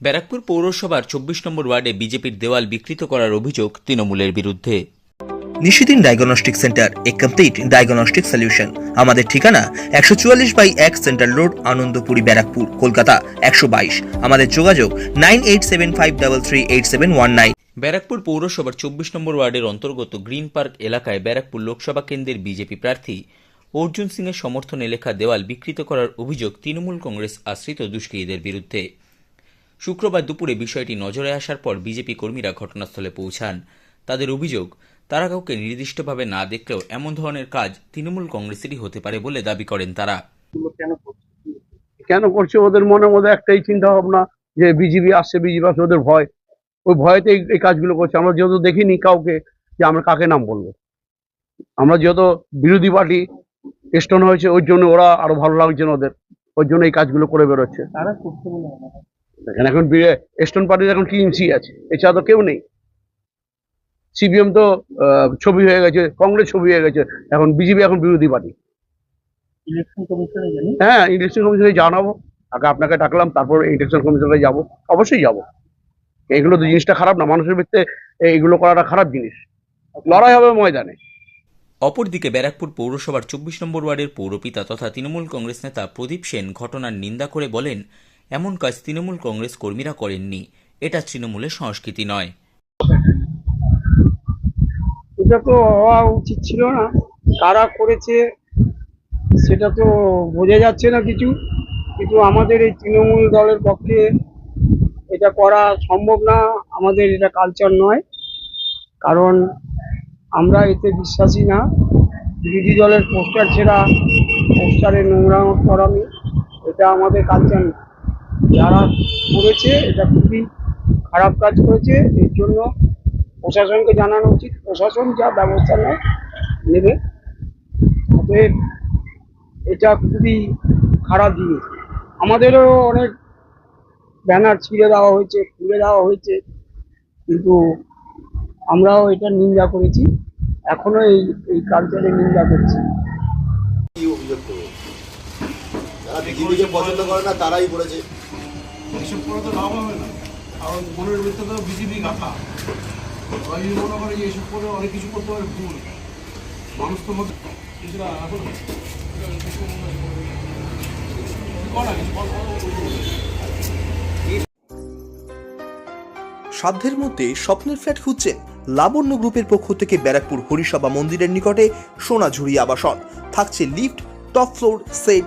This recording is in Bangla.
ব্যারাকপুর পৌরসভার চব্বিশ নম্বর ওয়ার্ডে বিজেপির দেওয়াল বিকৃত করার অভিযোগ তৃণমূলের বিরুদ্ধে। Nishidin diagnostic centre a complete diagnostic solution. আমাদের ঠিকানা একশো চুয়াল্লিশ বাই এক সেন্ট্রাল রোড আনন্দপুরি ব্যারাকপুর কলকাতা একশো বাইশ। আমাদের যোগাযোগ nine eight seven five double three eight seven one nine. Barrackpore পৌরসভার চব্বিশ নম্বর ওয়ার্ডের অন্তর্গত গ্রিন পার্ক এলাকায় ব্যারাকপুর লোকসভা কেন্দ্রের বিজেপি প্রার্থী অর্জুন সিংয়ের সমর্থনে লেখা দেওয়াল বিকৃত করার অভিযোগ তৃণমূল কংগ্রেস আশ্রিত দুষ্কৃতীদের বিরুদ্ধে। শুক্রবার দুপুরে বিষয়টি নজরে আসার পর বিজেপি কর্মীরা ঘটনাস্থলে পৌঁছান। তাদের অভিযোগ তারা কাউকে নির্দিষ্টভাবে না দেখলেও এমন ধরনের কাজ তৃণমূল কংগ্রেসেরই হতে পারে বলে দাবি করেন তারা। কেন করছে? ওদের মনের মধ্যে একটাই চিন্তা ভাবনা যে বিজেপি আসছে বিজেপি আসছে ওদের ভয়। ওই ভয়তে এই- কাজগুলো করছে। আমরা যেহেতু দেখিনি কাউকে যে আমরা কাকে নাম বলব। আমরা যেহেতু বিরোধী পার্টি স্টোন হয়েছে ওই জন্য ওরা আরও ভালো লাগছে ওদের। ওই জন্য এই কাজগুলো করে বেরোচ্ছে। এখানে এখন স্টোন পার্টির এখন টিএমসি আছে? এছাড়া তো কেউ নেই। সিপিএম তো ছবি হয়ে গেছে কংগ্রেস ছবি হয়ে গেছে এখন বিজেপি এখন বিরোধী পার্টি। ইলেকশন কমিশনে হ্যাঁ ইলেকশন কমিশনে জানাব। আগে আপনাকে ডাকলাম তারপর ইলেকশন কমিশনে যাব। অবশ্যই যাব। এগুলো তো জিনিসটা খারাপ না মানুষের ভিত্তে এইগুলো করাটা খারাপ জিনিস। লড়াই হবে ময়দানে। অপরদিকে ব্যারাকপুর পৌরসভার চব্বিশ নম্বর ওয়ার্ডের পৌরপিতা তথা তৃণমূল কংগ্রেস নেতা প্রদীপ সেন ঘটনার নিন্দা করে বলেন এমন কাজ তৃণমূল কংগ্রেস কর্মীরা করেননি। এটা তৃণমূলের সংস্কৃতি নয়। এটা তো হওয়া উচিত ছিল না। কারা করেছে, সেটা তো বোঝা যাচ্ছে না কিছু। কিন্তু আমাদের এই তৃণমূল দলের পক্ষে এটা করা সম্ভব না। আমাদের এটা কালচার নয়। কারণ আমরা এতে বিশ্বাসী না। বিরোধী দলের পোস্টার ছেড়া পোস্টারে নোংরা করানো এটা আমাদের কালচার না যারা করেছে, এটা খুবই খারাপ কাজ করেছে। এর জন্য প্রশাসনকে জানানো উচিত। প্রশাসন যা ব্যবস্থা নেয়, নেবে। অতএব এটা খুবই খারাপ জিনিস। আমাদেরও অনেক ব্যানার ছিঁড়ে দেওয়া হয়েছে, খুলে দেওয়া হয়েছে। কিন্তু আমরাও এটা নিন্দা করেছি। এখনও এই এই কালচারে নিন্দা করছি। যারা বিজেপিকে পছন্দ করে না, তারাই করেছে। এসব করে তো লাভ হবে না। কারণ মনের ভিতরে তো বিজেপি গাথা। যদি মনে করে যে এসব করে অনেক কিছু করতে পারে, ভুল। মানুষ তো মধ্যে এখন কিছু, কর। সাধ্যের মধ্যে স্বপ্নের ফ্ল্যাট খুঁজছেন লাবণ্য গ্রুপের পক্ষ থেকে ব্যারাকপুর হরিসভা মন্দিরের নিকটে সোনাঝুরি আবাসন। থাকছে lift, top floor set